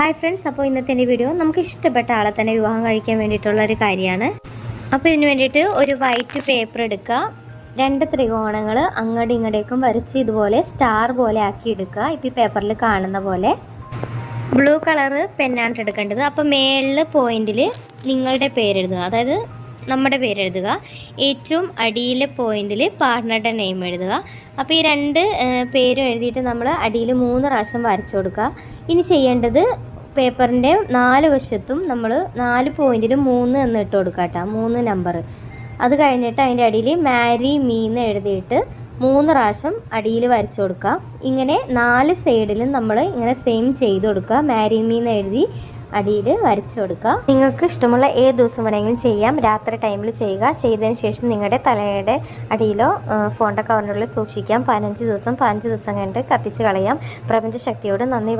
Hi friends അപ്പോൾ ഇന്നത്തെ എന്റെ വീഡിയോ നമുക്ക് ഇഷ്ടപ്പെട്ട ആളെ തന്നെ വിവാഹം കഴിക്കാൻ വേണ്ടിയിട്ടുള്ള ഒരു കാര്യമാണ്. അപ്പോൾ ഇതിന് വേണ്ടിയിട്ട് ഒരു വൈറ്റ് പേപ്പർ എടുക്കുക. രണ്ട് ത്രികോണങ്ങൾ അങ്ങോട്ടും ഇങ്ങോട്ടേക്കും വരച്ച് ഇതുപോലെ സ്റ്റാർ പോലെ ആക്കി എടുക്കുക. ഇപ്പോൾ ഈ പേപ്പറിൽ കാണുന്ന പോലെ. ബ്ലൂ കളറ് പെന്നാണ് എടുക്കേണ്ടത്. അപ്പോൾ മേളിൽ പോയിന്റിൽ നിങ്ങളുടെ പേരെഴുതുക അതായത് നമ്മുടെ പേരെഴുതുക ഏറ്റവും അടിയിലെ പോയിന്റിൽ പാർട്ട്ണറുടെ നെയിം എഴുതുക. അപ്പോൾ ഈ രണ്ട് പേരും എഴുതിയിട്ട് നമ്മൾ അടിയിൽ മൂന്ന് പ്രാവശ്യം വരച്ചു കൊടുക്കുക. ഇനി ചെയ്യേണ്ടത് പേപ്പറിന്റെ നാല് വശത്തും നമ്മൾ നാല് പോയിന്റിൽ മൂന്ന് എന്ന് ഇട്ട് കൊടുക്കുക കേട്ടോ. മൂന്ന് നമ്പർ അത് കഴിഞ്ഞിട്ട് അതിന്റെ അടിയിൽ മാരി മീ എന്ന് എഴുതിയിട്ട് മൂന്ന് പ്രാവശ്യം അടിയിൽ വരച്ചു കൊടുക്കുക ഇങ്ങനെ നാല് സൈഡിലും നമ്മൾ ഇങ്ങനെ സെയിം ചെയ്ത് കൊടുക്കുക. മാരി മീ എന്ന് എഴുതി അടിയിൽ വരച്ചു കൊടുക്കുക. നിങ്ങൾക്ക് ഇഷ്ടമുള്ള ഏത് ദിവസം വേണമെങ്കിലും ചെയ്യാം. രാത്രി ടൈമിൽ ചെയ്യുക. ചെയ്തതിന് ശേഷം നിങ്ങളുടെ തലയുടെ അടിയിലോ ഫോണിന്റെ കവറിനുള്ളിൽ സൂക്ഷിക്കാം. പതിനഞ്ച് ദിവസം പതിനഞ്ച് ദിവസം കഴിഞ്ഞിട്ട് കത്തിച്ച് കളയാം. പ്രപഞ്ച ശക്തിയോട് നന്ദി